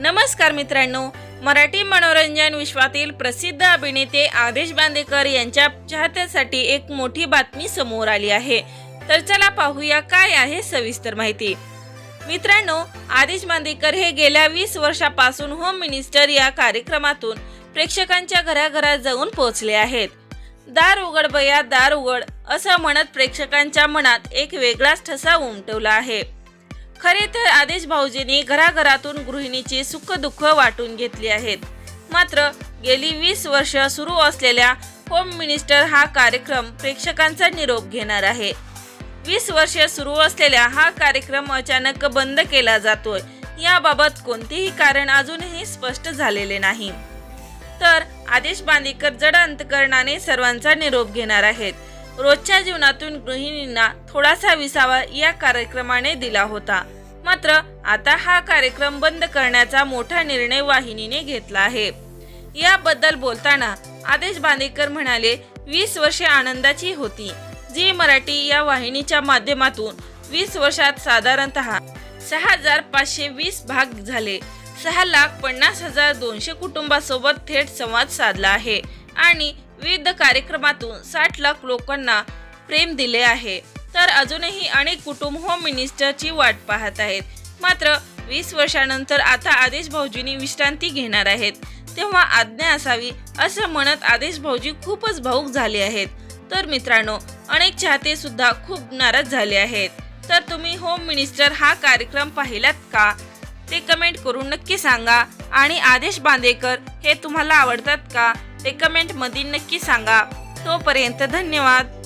नमस्कार मित्रांनो मराठी मनोरंजन विश्वातील प्रसिद्ध अभिनेते आदेश बांदेकर यांच्या चाहत्यासाठी एक मोठी बातमी समोर आली आहे. तर चला पाहूया काय आहे सविस्तर माहिती. मित्रांनो आदेश बांदेकर हे गेल्या वीस वर्षापासून होम मिनिस्टर या कार्यक्रमातून प्रेक्षकांच्या घराघरात जाऊन पोहोचले आहेत. दार उघड बया दार उघड असं म्हणत प्रेक्षकांच्या मनात एक वेगळाच ठसा उमटवला आहे. खरे तर आदेश भाऊजींनी घराघरातून गृहिणीची सुख दुःख वाटून घेतली आहेत. मात्र गेली वीस वर्ष सुरू असलेल्या होम मिनिस्टर हा कार्यक्रम प्रेक्षकांचा निरोप घेणार आहे. वीस वर्ष सुरू असलेल्या हा कार्यक्रम अचानक बंद केला जातोय. याबाबत कोणतेही कारण अजूनही स्पष्ट झालेले नाही. तर आदेश बांदेकर जड अंतकरणाने सर्वांचा निरोप घेणार आहेत. रोजच्या जीवनातून गृहिणींना थोडासा विसावा या कार्यक्रमाने दिला होता. मात्र आता हा कार्यक्रम बंद करण्याचा मोठा निर्णय वाहिनीने घेतला आहे. याबद्दल बोलताना आदेश बांदेकर म्हणाले वीस वर्षे आनंदाची होती. जी मराठी या वाहिनीच्या माध्यमातून वीस वर्षात साधारणतः सहा हजार पाचशे वीस भाग झाले. सहा लाख पन्नास हजार दोनशे कुटुंबासोबत थेट संवाद साधला आहे आणि विविध कार्यक्रमातून साठ लाख लोकांना प्रेम दिले आहे. तर अजूनही अनेक कुटुंब होम मिनिस्टरची वाट पाहत आहेत. मात्र वीस वर्षानंतर आता आदेश भाऊजींनी विश्रांती घेणार आहेत. तेव्हा आज्ञा असावी असं म्हणत आदेश भाऊजी खूपच भाऊक झाले आहेत. तर मित्रांनो अनेक चाहते सुद्धा खूप नाराज झाले आहेत. तर तुम्ही होम मिनिस्टर हा कार्यक्रम पाहिलात का? ते कमेंट करून नक्की सांगा. आणि आदेश बांदेकर हे तुम्हाला आवडतात का? ते कमेंटमध्ये नक्की सांगा. तोपर्यंत धन्यवाद.